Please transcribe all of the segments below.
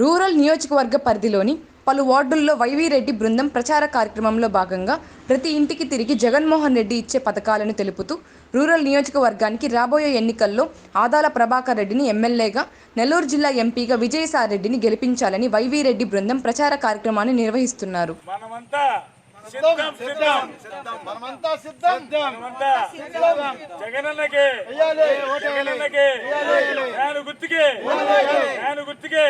Rural నియోజకవర్గ పరిధిలోని పలు వార్డుల్లో వైవీరెడ్డి బృందం ప్రచార కార్యక్రమంలో భాగంగా ప్రతి ఇంటికి తిరిగి జగన్మోహన్ రెడ్డి ఇచ్చే పథకాలను తెలుపుతూ రూరల్ నియోజకవర్గానికి రాబోయే ఎన్నికల్లో ఆదాల ప్రభాకర్ రెడ్డిని ఎమ్మెల్యేగా నెల్లూరు జిల్లా ఎంపీగా విజయసాయి రెడ్డిని గెలిపించాలని వైవీరెడ్డి బృందం ప్రచార కార్యక్రమాన్ని నిర్వహిస్తున్నారు. మనమంతా సిద్ధం సిద్ధం మనమంతా సిద్ధం. మనమంతా జగనన్నకి. జగనన్నకి. నేను గుర్తుకి. నేను గుర్తుకి.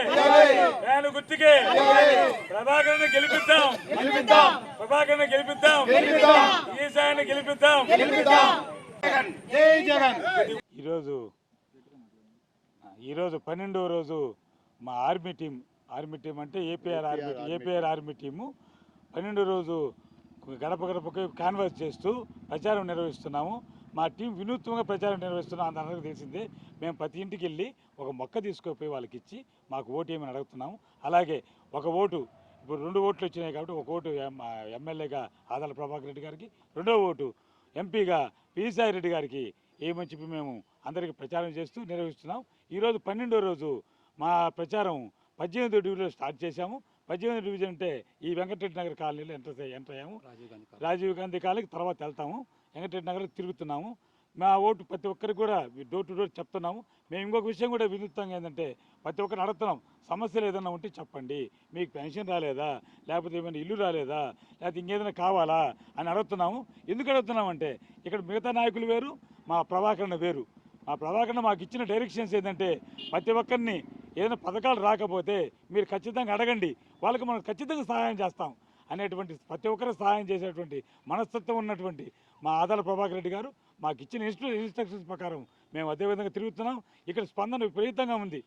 నేను గుర్తుకి. ప్రభాకర్ని గెలిపిద్దాం. గెలిపిద్దాం. ప్రభాకర్ని గెలిపిద్దాం. ఈసారిని గెలిపిద్దాం. జై జగన్. ఈరోజు ఈరోజు పన్నెండవ రోజు మా ఆర్మీ టీం ఆర్మీ టీం అంటే APR army APR army team పన్నెండో రోజు గడప గడపకి కాన్వర్స్ చేస్తూ ప్రచారం నిర్వహిస్తున్నాము. మా టీం వినూత్నంగా ప్రచారం నిర్వహిస్తున్నాం అందరికీ తెలిసిందే. మేము ప్రతి ఇంటికి వెళ్ళి ఒక మొక్క తీసుకుపోయి వాళ్ళకి ఇచ్చి మాకు ఓటు ఏమని అడుగుతున్నాము. అలాగే ఒక ఓటు ఇప్పుడు రెండు ఓట్లు వచ్చినాయి కాబట్టి ఒక ఓటు ఎమ్మెల్యేగా ఆదాల ప్రభాకర్ రెడ్డి గారికి రెండో ఓటు ఎంపీగా విజయసాయి రెడ్డి గారికి ఏమని చెప్పి మేము అందరికీ ప్రచారం చేస్తూ నిర్వహిస్తున్నాం. ఈరోజు పన్నెండో రోజు మా ప్రచారం పద్దెనిమిదో డివిజన్లో స్టార్ట్ చేశాము. పద్దెనిమిది డివిజన్ అంటే ఈ వెంకటరెడ్డి నగర్ కాలనీలో ఎంటర్ ఎంటర్ అయ్యాము. రాజీవ్ గాంధీ కాలనీకి తర్వాత వెళ్తాము. వెంకటరెడ్డి నగర్ తిరుగుతున్నాము. మా ఓటు ప్రతి ఒక్కరికి కూడా డోర్ టు డోర్ చెప్తున్నాము. మేము ఇంకొక విషయం కూడా వినూత్నంగా ఏంటంటే ప్రతి ఒక్కరిని అడుగుతున్నాం. సమస్యలు ఏదైనా ఉంటే చెప్పండి. మీకు పెన్షన్ రాలేదా? లేకపోతే ఏమైనా ఇల్లు రాలేదా? లేకపోతే ఇంకేదైనా కావాలా? అని అడుగుతున్నాము. ఎందుకు అడుగుతున్నామంటే ఇక్కడ మిగతా నాయకులు వేరు మా ప్రభాకరణ వేరు. మా ప్రభాకరణ మాకు ఇచ్చిన డైరెక్షన్స్ ఏంటంటే ప్రతి ఒక్కరిని ఏదైనా పథకాలు రాకపోతే మీరు ఖచ్చితంగా అడగండి. వాళ్ళకి మనం ఖచ్చితంగా సహాయం చేస్తాం అనేటువంటి ప్రతి ఒక్కరు సహాయం చేసేటువంటి మనస్తత్వం ఉన్నటువంటి మా ఆదాల ప్రభాకర్ రెడ్డి గారు మాకు ఇచ్చిన ఇన్స్ట్రు ఇన్స్ట్రక్షన్స్ ప్రకారం మేము అదే విధంగా తిరుగుతున్నాం. ఇక్కడ స్పందన విపరీతంగా ఉంది.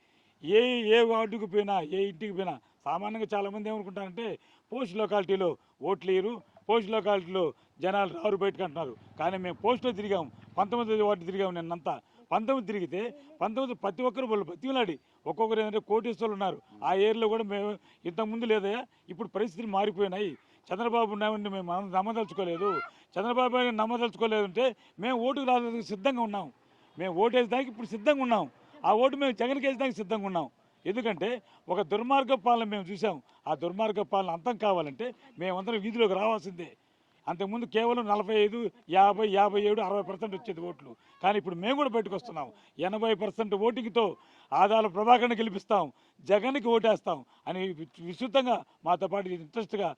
ఏ ఏ వార్డుకు పోయినా ఏ ఇంటికి పోయినా సామాన్యంగా చాలామంది ఏమనుకుంటారంటే పోస్ట్ లొకాలిటీలో ఓట్లు వేయరు పోస్ట్ లొకాలిటీలో జనాలు రారు బయటకు అంటున్నారు. కానీ మేము పోస్ట్లో తిరిగాం పంతొమ్మిది వార్డు తిరిగాం నిన్నంతా. పంతొమ్మిది తిరిగితే పంతొమ్మిది ప్రతి ఒక్కరు వాళ్ళు బతిమలాడి ఒక్కొక్కరు ఏంటంటే కోటేశ్వర్లు ఉన్నారు. ఆ ఏరియాలో కూడా మేము ఇంతకుముందు లేదా ఇప్పుడు పరిస్థితులు మారిపోయినాయి. చంద్రబాబు నాయుడిని మేము నమ్మదలుచుకోలేదు. చంద్రబాబు నాయుడు నమ్మదలుచుకోలేదు అంటే మేము ఓటుకు రావడానికి సిద్ధంగా ఉన్నాం. మేము ఓటు వేసడానికి ఇప్పుడు సిద్ధంగా ఉన్నాం. ఆ ఓటు మేము జగన్కి వేసేదానికి సిద్ధంగా ఉన్నాం. ఎందుకంటే ఒక దుర్మార్గ పాలన మేము చూసాం ఆ దుర్మార్గ పాలన అంతం కావాలంటే మేమందరం వీధిలోకి రావాల్సిందే. అంతకుముందు కేవలం నలభై ఐదు యాభై యాభై ఏడు అరవై పర్సెంట్ వచ్చేది ఓట్లు. కానీ ఇప్పుడు మేము కూడా బయటకు వస్తున్నాం ఎనభై పర్సెంట్ ఓటింగ్తో ఆదాల ప్రభాకర్ని గెలిపిస్తాం జగన్కి ఓటేస్తాం అని విస్తృతంగా మాతో పాటు ఇంట్రెస్ట్గా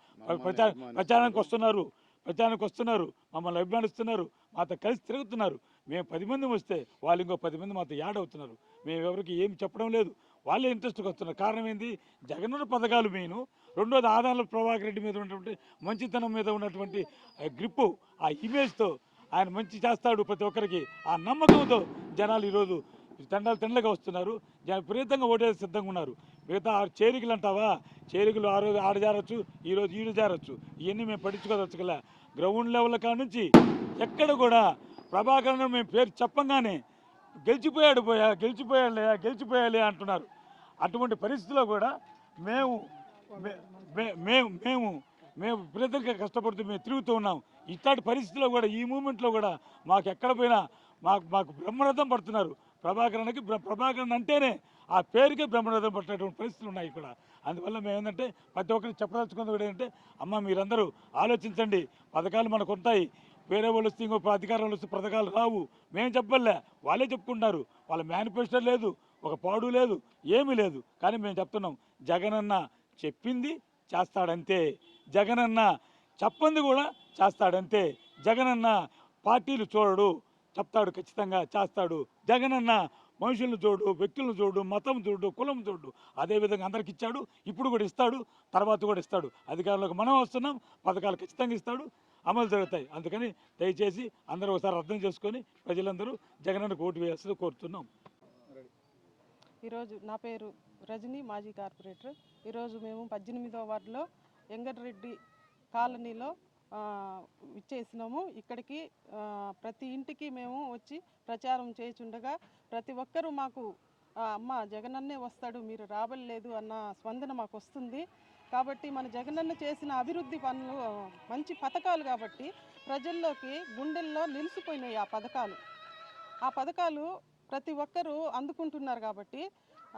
ప్రచార ప్రచారానికి వస్తున్నారు. ప్రచారానికి వస్తున్నారు. మమ్మల్ని అభిమానిస్తున్నారు. మాతో కలిసి తిరుగుతున్నారు. మేము పది మంది వస్తే వాళ్ళు ఇంకో పది మంది మాతో యాడ్ అవుతున్నారు. మేము ఎవరికి ఏం చెప్పడం లేదు. వాళ్ళే ఇంట్రెస్ట్గా వస్తున్నారు. కారణం ఏంది? జగనన్న పథకాలు మెయిన్. రెండోది ఆదాల ప్రభాకర్ రెడ్డి మీద ఉన్నటువంటి మంచితనం మీద ఉన్నటువంటి ఆ గ్రిప్పు ఆ ఇమేజ్తో ఆయన మంచి చేస్తాడు ప్రతి ఒక్కరికి. ఆ నమ్మకంతో జనాలు ఈరోజు తండాలు తండ్లుగా వస్తున్నారు. విపరీతంగా ఓటేసి సిద్ధంగా ఉన్నారు. మిగతా ఆరు చేరికలు అంటావా? చేరికలు ఆ రోజు ఆడ జారచ్చు ఈరోజు ఈడు జారచ్చు. ఇవన్నీ మేము పట్టించుకోదలుచుకోలే. గ్రౌండ్ లెవెల్ కాడ నుంచి ఎక్కడ కూడా ప్రభాకరణ మేము పేరు చెప్పంగానే గెలిచిపోయాడు పోయా గెలిచిపోయాడులే గెలిచిపోయాలి అంటున్నారు. అటువంటి పరిస్థితిలో కూడా మేము మే- మే- మేము మేము మేము విపరీతంగా కష్టపడుతూ మేము తిరుగుతూ ఉన్నాం. ఇట్లాంటి పరిస్థితిలో కూడా ఈ మూమెంట్లో కూడా మాకు ఎక్కడ పోయినా మాకు మాకు బ్రహ్మరథం పడుతున్నారు. ప్రభాకరణకి ప్రభాకరణ అంటేనే ఆ పేరుకే బ్రహ్మరథం పట్టినటువంటి పరిస్థితులు ఉన్నాయి ఇక్కడ. అందువల్ల మేము ఏంటంటే ప్రతి ఒక్కరికి చెప్పదలుచుకున్నది కూడా ఏంటంటే అమ్మ మీరందరూ ఆలోచించండి. పథకాలు మనకు ఉంటాయి వేరే వాళ్ళు వస్తే ఇంకో అధికారులు వస్తే పథకాలు రావు. మేము చెప్పలే. వాళ్ళే చెప్పుకుంటున్నారు వాళ్ళ మేనిఫెస్టో లేదు ఒక పాడు లేదు ఏమీ లేదు. కానీ మేము చెప్తున్నాం జగనన్న చెప్పింది చేస్తాడంతే. జగనన్న చెప్పంది కూడా చేస్తాడంతే. జగనన్న పార్టీలు చూడడు చెప్తాడు ఖచ్చితంగా చేస్తాడు. జగనన్న మనుషులను చూడు వ్యక్తులను చూడు మతం చూడు కులం చూడు. అదేవిధంగా అందరికి ఇచ్చాడు ఇప్పుడు కూడా ఇస్తాడు తర్వాత కూడా ఇస్తాడు. అధికారులకు మనం వస్తున్నాం పథకాలు ఖచ్చితంగా ఇస్తాడు. అమలు జరుగుతాయి. అందుకని దయచేసి అందరూ ఒకసారి అర్థం చేసుకొని ప్రజలందరూ జగనన్నకు ఓటు వేయాల్సింది కోరుతున్నాం. ఈరోజు నా పేరు రజని మాజీ కార్పొరేటర్. ఈరోజు మేము పద్దెనిమిదవ వార్డులో వెంకటరెడ్డి కాలనీలో ఇచ్చేసినాము ఇక్కడికి ప్రతి ఇంటికి మేము వచ్చి ప్రచారం చేయుచుండగా ప్రతి ఒక్కరూ మాకు అమ్మ జగనన్నే వస్తాడు మీరు రాబలేదు అన్న స్పందన మాకు వస్తుంది కాబట్టి మన జగనన్న చేసిన అభివృద్ధి పనులు మంచి పథకాలు కాబట్టి ప్రజల్లోకి గుండెల్లో నిలిచిపోయినాయి ఆ పథకాలు. ఆ పథకాలు ప్రతి ఒక్కరూ అందుకుంటున్నారు కాబట్టి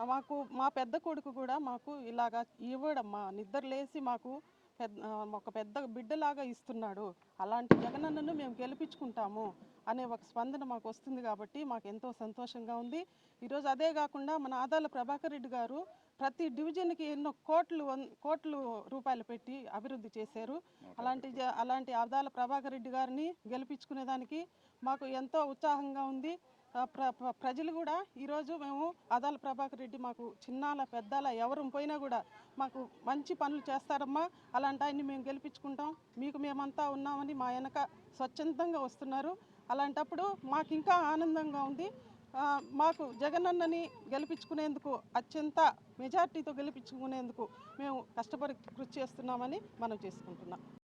మాకు మా పెద్ద కొడుకు కూడా మాకు ఇలాగా ఇవ్వడమ్మా నిద్రలేసి మాకు పెద్ద ఒక పెద్ద బిడ్డలాగా ఇస్తున్నాడు. అలాంటి జగనన్నను మేము గెలిపించుకుంటాము అనే ఒక స్పందన మాకు వస్తుంది కాబట్టి మాకు ఎంతో సంతోషంగా ఉంది. ఈరోజు అదే కాకుండా మన ఆదాల ప్రభాకర్ రెడ్డి గారు ప్రతి డివిజన్కి ఎన్నో కోట్లు వన్- కోట్లు రూపాయలు పెట్టి అభివృద్ధి చేశారు. అలాంటి అలాంటి ఆదాల ప్రభాకర్ రెడ్డి గారిని గెలిపించుకునేదానికి మాకు ఎంతో ఉత్సాహంగా ఉంది. ప్ర ప్రజలు కూడా ఈరోజు మేము అదాల ప్రభాకర్ రెడ్డి మాకు చిన్నాల పెద్దాల ఎవరు పోయినా కూడా మాకు మంచి పనులు చేస్తారమ్మా. అలాంటి ఆయన్ని మేము గెలిపించుకుంటాం. మీకు మేమంతా ఉన్నామని మా వెనక స్వచ్ఛందంగా వస్తున్నారు. అలాంటప్పుడు మాకు ఇంకా ఆనందంగా ఉంది. మాకు జగనన్నని గెలిపించుకునేందుకు అత్యంత మెజార్టీతో గెలిపించుకునేందుకు మేము కష్టపడి కృషి చేస్తున్నామని మనం చేసుకుంటున్నాం.